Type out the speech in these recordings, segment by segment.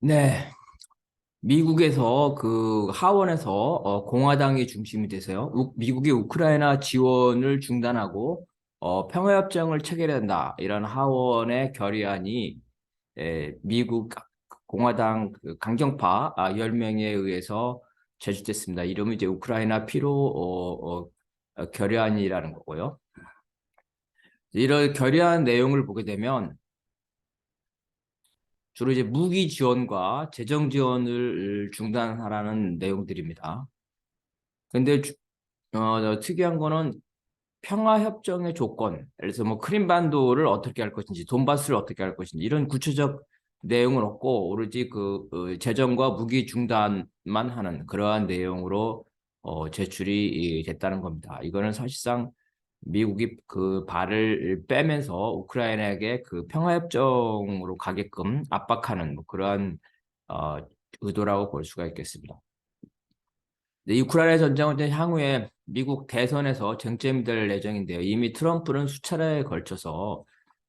네, 미국에서 그 하원에서 어, 공화당이 중심이 돼서요. 우- 미국이 우크라이나 지원을 중단하고 어, 평화협정을 체결해야 된다. 이런 하원의 결의안이 에, 미국 공화당 그 강경파 아, 10명에 의해서 제출됐습니다. 이름은 이제 우크라이나 어, 어, 어, 결의안이라는 거고요. 이런 결의안 내용을 보게 되면 주로 이제 무기 지원과 재정 지원을 중단하라는 내용들입니다. 근데 주- 어, 저 특이한 거는 평화 협정의 조건, 예를 들어서 뭐 크림반도를 어떻게 할 것인지, 돈바스를 어떻게 할 것인지 이런 구체적 내용은 없고 오로지 그 어, 재정과 무기 중단만 하는 그러한 내용으로 어, 제출이 됐다는 겁니다. 이거는 사실상 미국이 그 발을 빼면서 우크라이나에게 그 평화협정으로 가게끔 압박하는 뭐 그러한 어, 의도라고 볼 수가 있겠습니다. 네, 우크라이나 전쟁은 향후에 미국 대선에서 쟁점이 될 예정인데요. 이미 트럼프는 수차례에 걸쳐서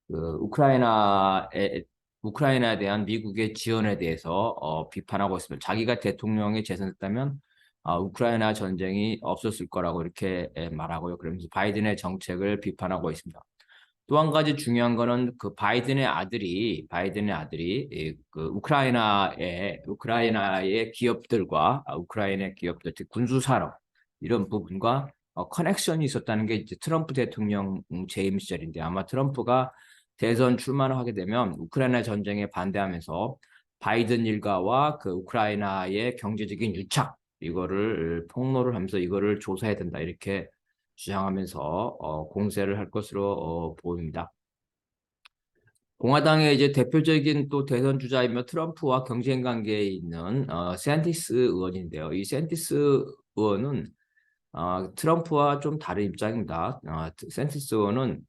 그 우크라이나에 우크라이나에 대한 미국의 지원에 대해서 어, 비판하고 있습니다. 자기가 대통령에 재선했다면 아, 우크라이나 전쟁이 없었을 거라고 이렇게 예, 말하고요. 그러면서 바이든의 정책을 비판하고 있습니다. 또 한 가지 중요한 거는 그 바이든의 아들이 바이든의 아들이 이, 그 우크라이나의 우크라이나의 기업들과 아, 우크라이나의 기업들 즉 군수 산업 이런 부분과 어, 커넥션이 있었다는 게 이제 트럼프 대통령 음, 재임 시절인데 아마 트럼프가 대선 출마를 하게 되면 우크라이나 전쟁에 반대하면서 바이든 일가와 그 우크라이나의 경제적인 유착 이거를 폭로를 하면서 이거를 조사해야 된다 이렇게 주장하면서 어, 공세를 할 것으로 어, 보입니다. 공화당의 이제 대표적인 또 대선 주자이며 트럼프와 경쟁 관계에 있는 어, 샌티스 의원인데요. 이 샌티스 의원은 어, 트럼프와 좀 다른 입장입니다. 어, 샌티스 의원은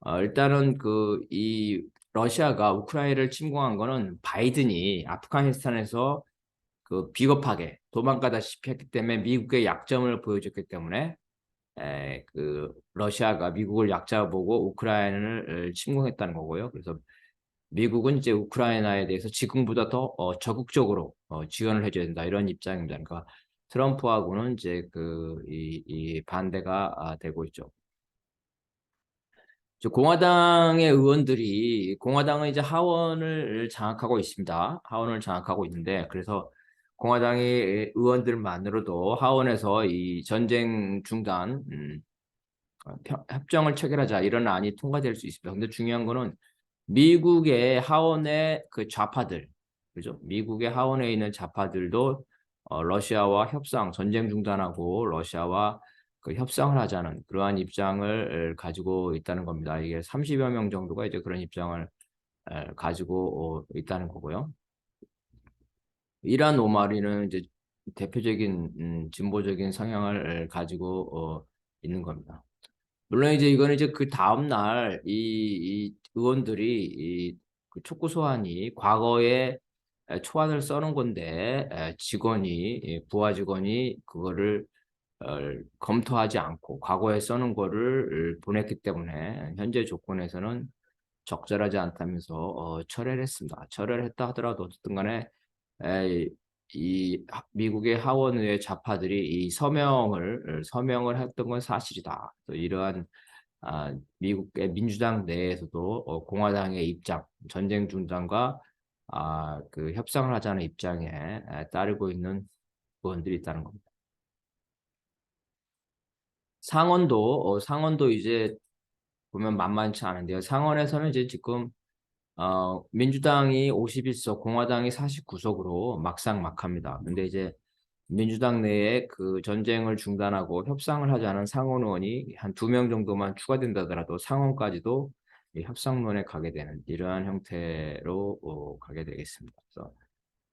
어, 일단은 그 이 러시아가 우크라이나를 침공한 거는 바이든이 아프가니스탄에서 그 비겁하게 도망가다시피 했기 때문에 미국의 약점을 보여줬기 때문에 에, 그 러시아가 미국을 약자 보고 우크라이나를 침공했다는 거고요. 그래서 미국은 이제 우크라이나에 대해서 지금보다 더 어, 적극적으로 어, 지원을 해줘야 된다 이런 입장입니다. 그러니까 트럼프하고는 이제 그이 이 반대가 아, 되고 있죠. 저 공화당의 의원들이 공화당은 이제 하원을 장악하고 있습니다. 하원을 장악하고 있는데 그래서 공화당의 의원들만으로도 하원에서 이 전쟁 중단 음, 어, 평- 협정을 체결하자 이런 안이 통과될 수 있습니다. 근데 중요한 거는 미국의 하원의 그 좌파들 그죠? 미국의 하원에 있는 좌파들도 어, 러시아와 협상, 전쟁 중단하고 러시아와 그 협상을 하자는 그러한 입장을 가지고 있다는 겁니다. 이게 30여 명 정도가 이제 그런 입장을 에, 가지고 어, 있다는 거고요. 이란 오마리는 이제 대표적인 음, 진보적인 성향을 가지고 어, 있는 겁니다. 물론 이제 이거는 이제 그 다음 날 이, 이 의원들이 이 그 촉구 소환이 과거에 에, 초안을 써놓은 건데 에, 직원이 예, 부하 직원이 그거를 어, 검토하지 않고 과거에 써놓은 거를 보냈기 때문에 현재 조건에서는 적절하지 않다면서 어, 철회를 했습니다. 철회를 했다 하더라도 어쨌든 간에 에, 이 하- 미국의 하원의회 좌파들이 이 서명을 서명을 했던 건 사실이다. 또 이러한 아, 미국의 민주당 내에서도 어, 공화당의 입장, 전쟁 중단과 아, 그 협상을 하자는 입장에 에, 따르고 있는 의원들이 있다는 겁니다. 상원도 어, 상원도 이제 보면 만만치 않은데요. 상원에서는 이제 지금 어, 민주당이 51석, 공화당이 49석으로 막상막합니다. 근데 이제 민주당 내에 그 전쟁을 중단하고 협상을 하자는 상원 의원이 한 두 명 정도만 추가된다더라도 상원까지도 이 협상론에 가게 되는 이러한 형태로 어, 가게 되겠습니다. 그래서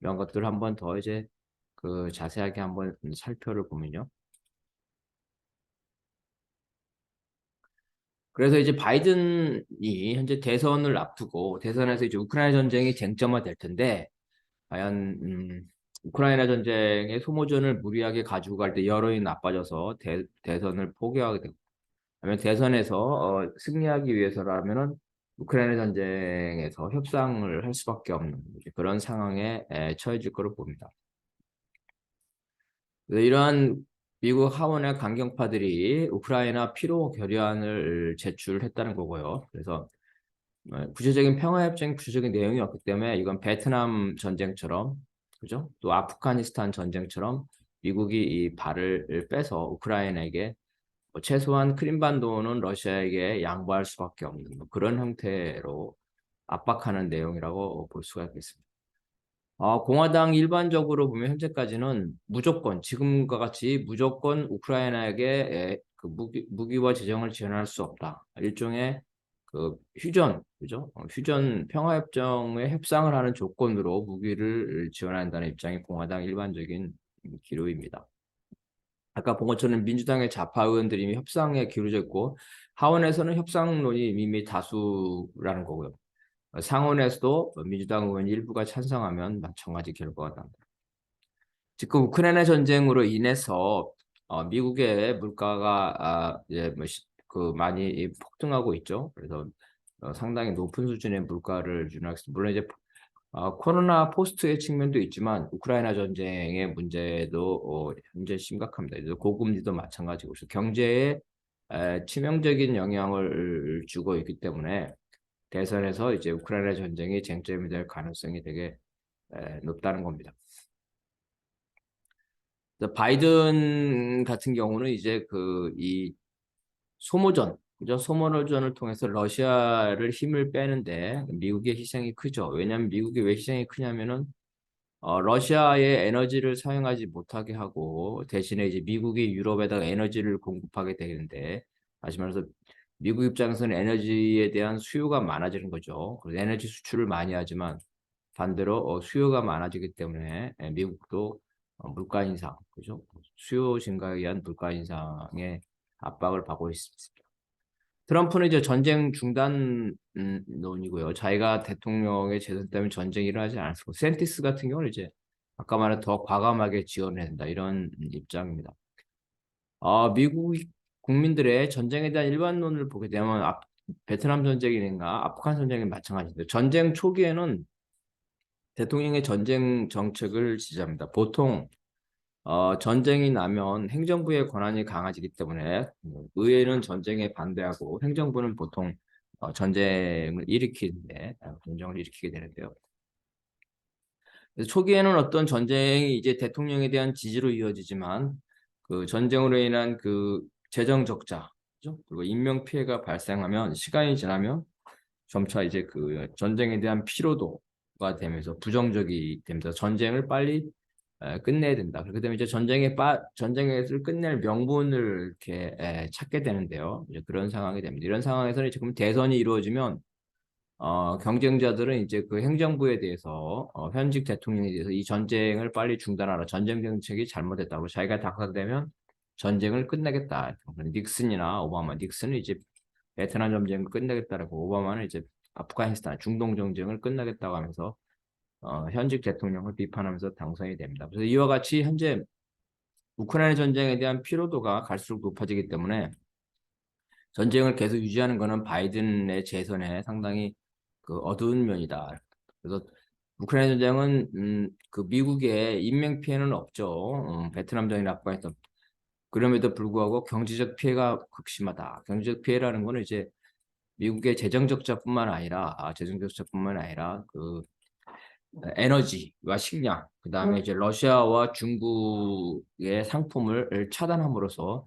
이런 것들을 한번 더 이제 그 자세하게 한번 살펴를 보면요. 그래서 이제 바이든이 현재 대선을 앞두고 대선에서 이제 우크라이나 전쟁이 쟁점화 될 텐데 과연 음, 우크라이나 전쟁의 소모전을 무리하게 가지고 갈 때 여론이 나빠져서 대, 대선을 포기하게 되고 아니면 대선에서 어, 승리하기 위해서라면은 우크라이나 전쟁에서 협상을 할 수밖에 없는 이제 그런 상황에 에, 처해질 거로 봅니다. 이러한 미국 하원의 강경파들이 우크라이나 피로 결의안을 제출했다는 거고요. 그래서 어, 구체적인 평화협정 구체적인 내용이 없기 때문에 이건 베트남 전쟁처럼 그죠? 또 아프가니스탄 전쟁처럼 미국이 이 발을 빼서 우크라이나에게 뭐 최소한 크림반도는 러시아에게 양보할 수밖에 없는 뭐 그런 형태로 압박하는 내용이라고 볼 수가 있겠습니다. 어, 공화당 일반적으로 보면 현재까지는 무조건 지금과 같이 무조건 우크라이나에게 에, 그 무기, 무기와 재정을 지원할 수 없다. 일종의 그 휴전, 그죠? 어, 휴전 평화협정에 협상을 하는 조건으로 무기를 지원한다는 입장이 공화당 일반적인 기로입니다. 아까 본 것처럼 민주당의 좌파 의원들이 이미 협상에 기울어져 있고 하원에서는 협상론이 이미 다수라는 거고요. 상원에서도 민주당 의원 일부가 찬성하면 마찬가지 결과가 납니다. 지금 우크라이나 전쟁으로 인해서 어, 미국의 물가가 아, 이제 뭐 시, 그 많이 폭등하고 있죠. 그래서 어, 상당히 높은 수준의 물가를 준하겠습니다. 물론 이제 어, 코로나 포스트의 측면도 있지만 우크라이나 전쟁의 문제도 어, 현재 심각합니다. 고금리도 마찬가지고 경제에 에, 치명적인 영향을 주고 있기 때문에 대선에서 이제 우크라이나 전쟁이 쟁점이 될 가능성이 되게 에, 높다는 겁니다. 바이든 같은 경우는 이제 그 이 소모전, 그죠? 소모전을 통해서 러시아를 힘을 빼는데 미국의 희생이 크죠. 왜냐하면 미국이 왜 희생이 크냐면은 어, 러시아의 에너지를 사용하지 못하게 하고 대신에 이제 미국이 유럽에다가 에너지를 공급하게 되는데 다시 말해서 미국 입장에서는 에너지에 대한 수요가 많아지는 거죠. 그래서 에너지 수출을 많이 하지만 반대로 어, 수요가 많아지기 때문에 예, 미국도 어, 물가 인상, 그죠? 수요 증가에 의한 물가 인상의 압박을 받고 있습니다. 트럼프는 이제 전쟁 중단론이고요. 자기가 대통령의 재선 때문에 전쟁이 일어나지 않았고, 을 센티스 같은 경우는 이제 아까 말한 더 과감하게 지원해야 된다 이런 입장입니다. 아, 미국 국민들의 전쟁에 대한 일반론을 보게 되면 앞, 베트남 전쟁이나 아프간 전쟁이 마찬가지인데 전쟁 초기에는 대통령의 전쟁 정책을 지지합니다. 보통 어, 전쟁이 나면 행정부의 권한이 강해지기 때문에 의회는 전쟁에 반대하고 행정부는 보통 어, 전쟁을 일으키는데 전쟁을 일으키게 되는데요. 초기에는 어떤 전쟁이 이제 대통령에 대한 지지로 이어지지만 그 전쟁으로 인한 그 재정 적자? 그리고 인명 피해가 발생하면 시간이 지나면 점차 이제 그 전쟁에 대한 피로도가 되면서 부정적이 됩니다. 전쟁을 빨리 에, 끝내야 된다. 그렇게 되면 이제 전쟁에 빠 전쟁을 끝낼 명분을 이렇게 에, 찾게 되는데요. 이제 그런 상황이 됩니다. 이런 상황에서는 지금 대선이 이루어지면 어, 경쟁자들은 이제 그 행정부에 대해서 어, 현직 대통령에 대해서 이 전쟁을 빨리 중단하라. 전쟁 정책이 잘못했다고 자기가 당선되면 전쟁을 끝내겠다. 닉슨이나 오바마, 닉슨은 이제 베트남 전쟁을 끝내겠다라고 오바마는 이제 아프가니스탄 중동 전쟁을 끝내겠다고 하면서 어, 현직 대통령을 비판하면서 당선이 됩니다. 그래서 이와 같이 현재 우크라이나 전쟁에 대한 피로도가 갈수록 높아지기 때문에 전쟁을 계속 유지하는 것은 바이든의 재선에 상당히 그 어두운 면이다. 그래서 우크라이나 전쟁은 음, 그 미국의 인명 피해는 없죠. 음, 베트남 전이나 아프가니스탄 그럼에도 불구하고 경제적 피해가 극심하다. 경제적 피해라는 거는 이제 미국의 재정 적자뿐만 아니라 아, 재정 적자뿐만 아니라 그 에너지와 식량, 그 다음에 이제 러시아와 중국의 상품을 차단함으로써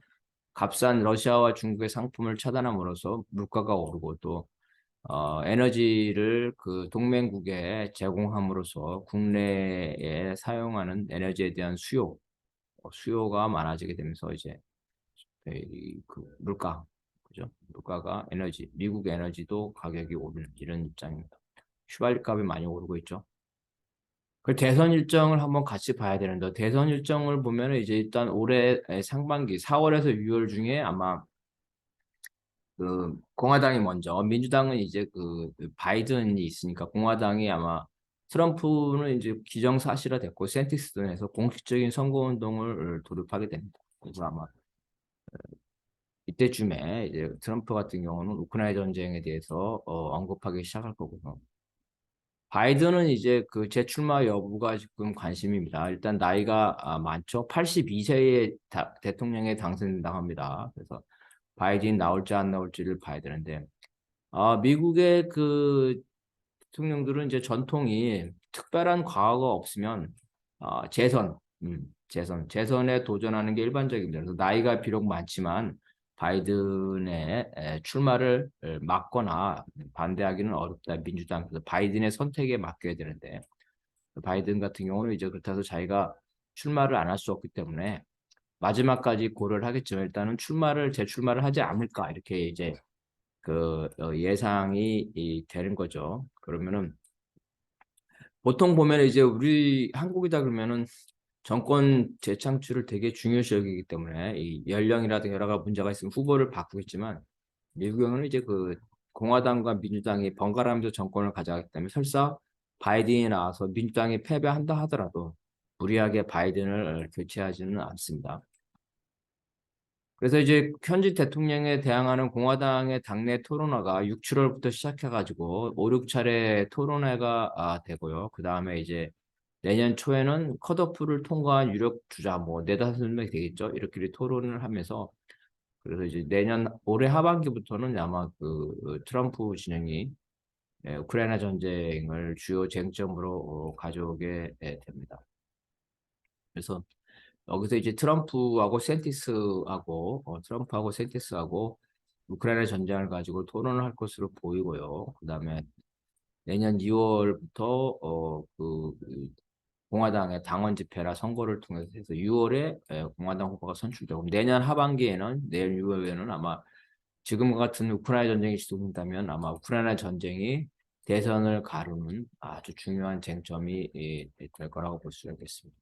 값싼 러시아와 중국의 상품을 차단함으로써 물가가 오르고 또 어, 에너지를 그 동맹국에 제공함으로써 국내에 사용하는 에너지에 대한 수요 어, 수요가 많아지게 되면서 이제 그 물가 그죠? 물가가 에너지 미국 에너지도 가격이 오르는 이런 입장입니다. 휘발유 값이 많이 오르고 있죠. 그 대선 일정을 한번 같이 봐야 되는데 대선 일정을 보면은 이제 일단 올해 상반기 4월에서 6월 중에 아마 그 공화당이 먼저 민주당은 이제 그 바이든이 있으니까 공화당이 아마 트럼프는 이제 기정사실화 됐고 센티스톤에서 공식적인 선거운동을 돌입하게 됩니다. 그래서 아마 이때쯤에 이제 트럼프 같은 경우는 우크라이나 전쟁에 대해서 어, 언급하기 시작할 거고요. 바이든은 이제 그 재출마 여부가 지금 관심입니다. 일단 나이가 아, 많죠. 82세에 대통령에 당선된다고 합니다. 그래서 바이든 나올지 안 나올지를 봐야 되는데 아, 미국의 그 대통령들은 이제 전통이 특별한 과거가 없으면 어, 재선, 음, 재선, 재선에 도전하는 게 일반적입니다. 그래서 나이가 비록 많지만 바이든의 출마를 막거나 반대하기는 어렵다. 민주당 그래서 바이든의 선택에 맡겨야 되는데 바이든 같은 경우는 이제 그렇다고 자기가 출마를 안 할 수 없기 때문에 마지막까지 고려를 하겠지만 일단은 출마를 재출마를 하지 않을까 이렇게 이제 그 어, 예상이 되는 거죠. 그러면은 보통 보면 이제 우리 한국이다 그러면은 정권 재창출을 되게 중요시 여기기 때문에 이 연령이라든가 여러 가지 문제가 있으면 후보를 바꾸겠지만 미국은 이제 그 공화당과 민주당이 번갈아가면서 정권을 가져가기 때문에 설사 바이든이 나와서 민주당이 패배한다 하더라도 무리하게 바이든을 교체하지는 않습니다. 그래서 이제 현직 대통령에 대항하는 공화당의 당내 토론회가 6, 7월부터 시작해가지고 5, 6차례 토론회가 아, 되고요. 그 다음에 이제 내년 초에는 컷오프를 통과한 유력 주자 뭐 네다섯 명이 되겠죠. 이렇게 토론을 하면서 그래서 이제 내년 올해 하반기부터는 아마 그 트럼프 진영이 예, 우크라이나 전쟁을 주요 쟁점으로 어, 가져오게 예, 됩니다. 그래서 여기서 이제 트럼프하고 센티스하고 어, 트럼프하고 센티스하고 우크라이나 전쟁을 가지고 토론을 할 것으로 보이고요. 그다음에 내년 2월부터 어, 그, 그 공화당의 당원 집회나 선거를 통해서 해서 6월에 에, 공화당 후보가 선출되고 내년 하반기에는 내년 6월에는 아마 지금 같은 우크라이나 전쟁이 지속된다면 아마 우크라이나 전쟁이 대선을 가르는 아주 중요한 쟁점이 될 거라고 볼 수 있겠습니다.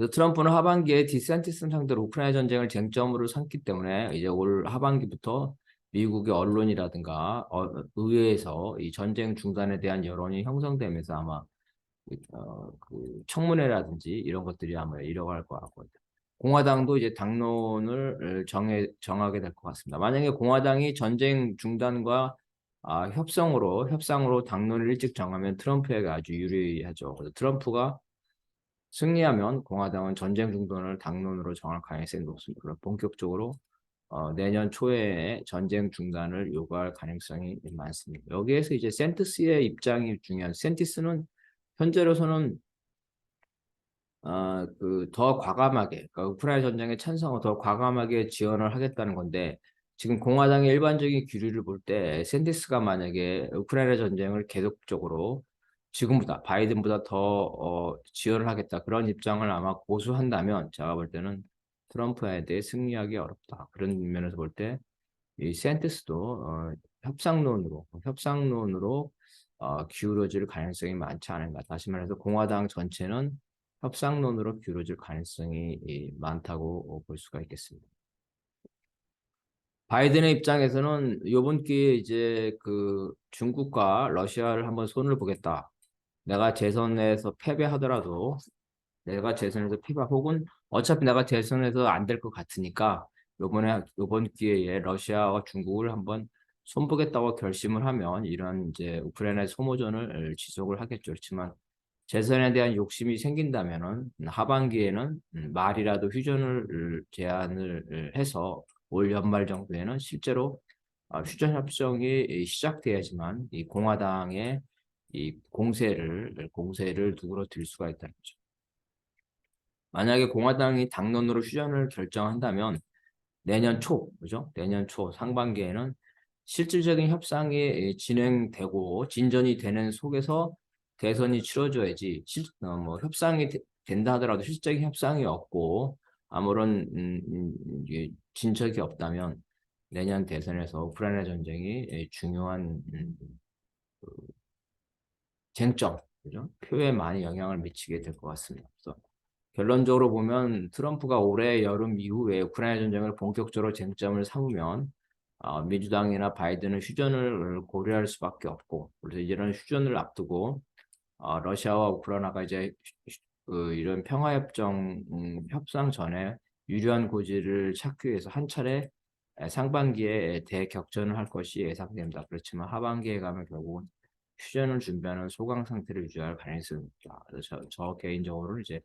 그래서 트럼프는 하반기에 디센티스 상대로 우크라이나 전쟁을 쟁점으로 삼기 때문에 이제 올 하반기부터 미국의 언론이라든가 어, 의회에서 이 전쟁 중단에 대한 여론이 형성되면서 아마 어, 그 청문회라든지 이런 것들이 아마 이뤄갈 것 같거든요. 공화당도 이제 당론을 정해 정하게 될 것 같습니다. 만약에 공화당이 전쟁 중단과 아, 협상으로 협상으로 당론을 일찍 정하면 트럼프에게 아주 유리하죠. 그래서 트럼프가 승리하면 공화당은 전쟁 중단을 당론으로 정할 가능성이 높습니다. 본격적으로 어, 내년 초에 전쟁 중단을 요구할 가능성이 많습니다. 여기에서 이제 센티스의 입장이 중요한 센티스는 현재로서는 어, 그더 과감하게 그러니까 우크라이나 전쟁에 찬성을 더 과감하게 지원을 하겠다는 건데 지금 공화당의 일반적인 기류를 볼때 샌디스가 만약에 우크라이나 전쟁을 계속적으로 지금보다 바이든보다 더 어, 지원을 하겠다 그런 입장을 아마 고수한다면 제가 볼 때는 트럼프에 대해 승리하기 어렵다 그런 면에서 볼 때이 샌티스도 어, 협상론으로 협상론으로 어, 기울어질 가능성이 많지 않은가 다시 말해서 공화당 전체는 협상론으로 기울어질 가능성이 많다고 볼 수가 있겠습니다. 바이든의 입장에서는 이번 기회에 이제 그 중국과 러시아를 한번 손을 보겠다. 내가 재선에서 패배하더라도 내가 재선에서 패배 혹은 어차피 내가 재선에서 안 될 것 같으니까 요번에 요번 기회에 러시아와 중국을 한번 손보겠다고 결심을 하면 이런 이제 우크라이나의 소모전을 지속을 하겠죠. 그렇지만 재선에 대한 욕심이 생긴다면은 하반기에는 말이라도 휴전을 제안을 해서 올 연말 정도에는 실제로 아, 휴전 협정이 시작돼야지만 이 공화당의 이 공세를 공세를 누그러들 수가 있다는 거죠. 만약에 공화당이 당론으로 휴전을 결정한다면 내년 초, 그죠? 내년 초 상반기에는 실질적인 협상이 진행되고 진전이 되는 속에서 대선이 치러져야지 실, 어, 뭐 협상이 되, 된다 하더라도 실질적인 협상이 없고 아무런 음, 음, 진척이 없다면 내년 대선에서 우크라이나 전쟁이 중요한 음, 그 쟁점, 그죠? 표에 많이 영향을 미치게 될 것 같습니다. 그래서 결론적으로 보면 트럼프가 올해 여름 이후에 우크라이나 전쟁을 본격적으로 쟁점을 삼으면 어, 민주당이나 바이든은 휴전을 고려할 수밖에 없고 그래서 이런 휴전을 앞두고 어, 러시아와 우크라이나가 이제 그 이런 평화협정 음, 협상 전에 유리한 고지를 찾기 위해서 한 차례 에, 상반기에 대격전을 할 것이 예상됩니다. 그렇지만 하반기에 가면 결국은 휴전을 준비하는 소강 상태를 유지할 가능성이 있다. 그래서 저, 저 개인적으로 이제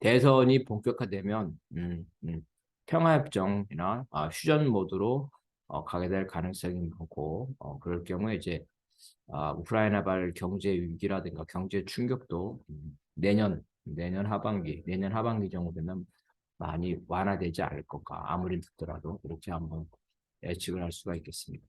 대선이 본격화되면 음, 음, 평화협정이나 아, 휴전 모드로 어, 가게 될 가능성이 많고 어, 그럴 경우에 이제 아, 우크라이나발 경제 위기라든가 경제 충격도 음, 내년 내년 하반기 내년 하반기 정도 되면 많이 완화되지 않을 것까 아무리 늦더라도 이렇게 한번 예측을 할 수가 있겠습니다.